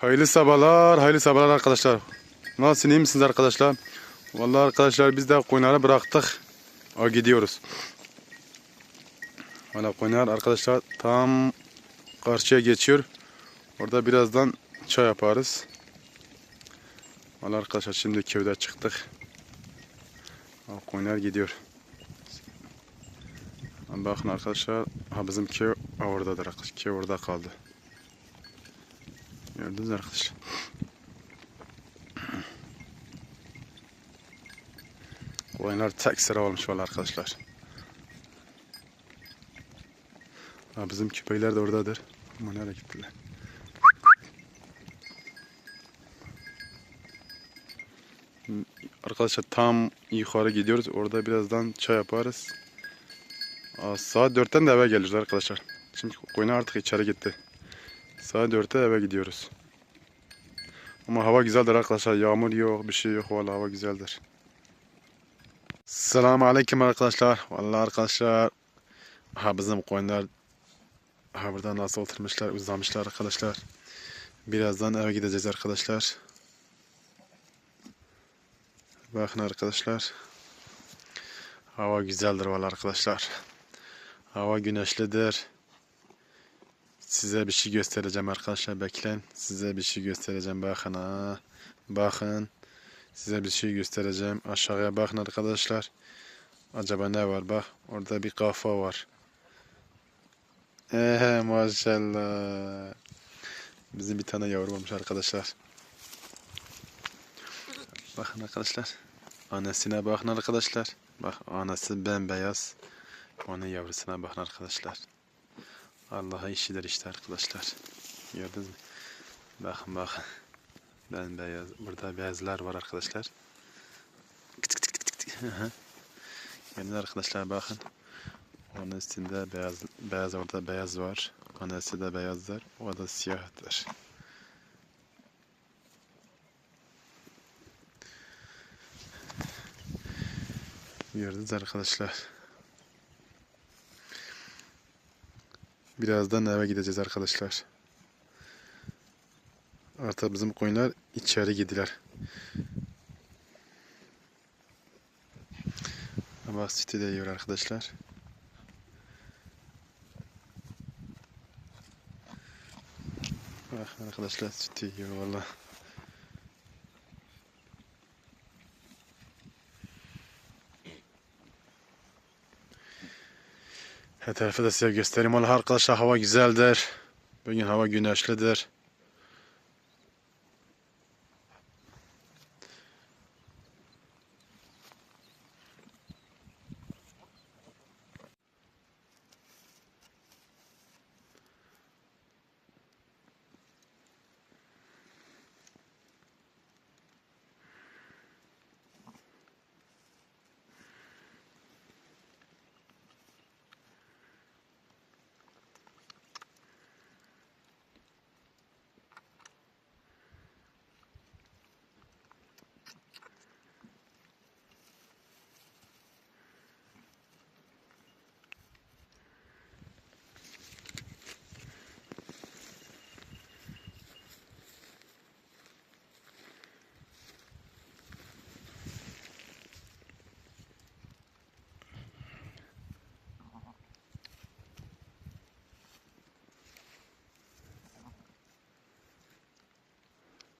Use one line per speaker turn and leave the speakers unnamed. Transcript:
Hayırlı sabahlar, hayırlı sabahlar arkadaşlar. Nasılsınız, iyi misiniz arkadaşlar? Vallahi arkadaşlar biz de koyunları bıraktık. O gidiyoruz. Valla koyunlar arkadaşlar tam karşıya geçiyor. Orada birazdan çay yaparız. Valla arkadaşlar şimdi köyde çıktık. O koyunlar gidiyor. Bakın arkadaşlar, bizim köy oradadır. Köy orada kaldı. Gördünüz arkadaşlar. Koyunlar tek sıra olmuş valla arkadaşlar. Ha, bizim köpekler de oradadır. Ama nereye gittiler? Arkadaşlar tam yukarı gidiyoruz. Orada birazdan çay yaparız. Aa, saat 4'ten de eve geliriz arkadaşlar. Şimdi koyun artık içeri gitti. Saat 4'te eve gidiyoruz. Ama hava güzeldir arkadaşlar. Yağmur yok, bir şey yok. Vallahi hava güzeldir. Selamun aleyküm arkadaşlar. Vallahi arkadaşlar. Ha bizim koyunlar ha burada nasıl oturmuşlar, uzamışlar arkadaşlar. Birazdan eve gideceğiz arkadaşlar. Bakın arkadaşlar. Hava güzeldir vallahi arkadaşlar. Hava güneşlidir. Size bir şey göstereceğim arkadaşlar bekleyin. Size bir şey göstereceğim bakın ha. Bakın. Size bir şey göstereceğim. Aşağıya bakın arkadaşlar. Acaba ne var bak. Orada bir kafa var. Ehe maşallah. Bizim bir tane yavru varmış arkadaşlar. Bakın arkadaşlar. Annesine bakın arkadaşlar. Bak anası bembeyaz. Onun yavrusuna bakın arkadaşlar. Allah'a işidir işte arkadaşlar. Gördünüz mü? Bakın bakın. Ben beyaz. Burada beyazlar var arkadaşlar. Tık tık. Gördünüz arkadaşlar bakın. Onun üstünde beyaz, beyaz orada beyaz var. Annesi de beyazdır. O da siyahtır. Gördünüz arkadaşlar. Birazdan eve gideceğiz arkadaşlar. Artık bizim koyunlar içeri gidiler. Ama sütü de yiyor arkadaşlar. Bak arkadaşlar sütü yiyor valla. Her tarafı da size göstereyim. Valla arkadaşlar hava güzeldir. Bugün hava güneşlidir.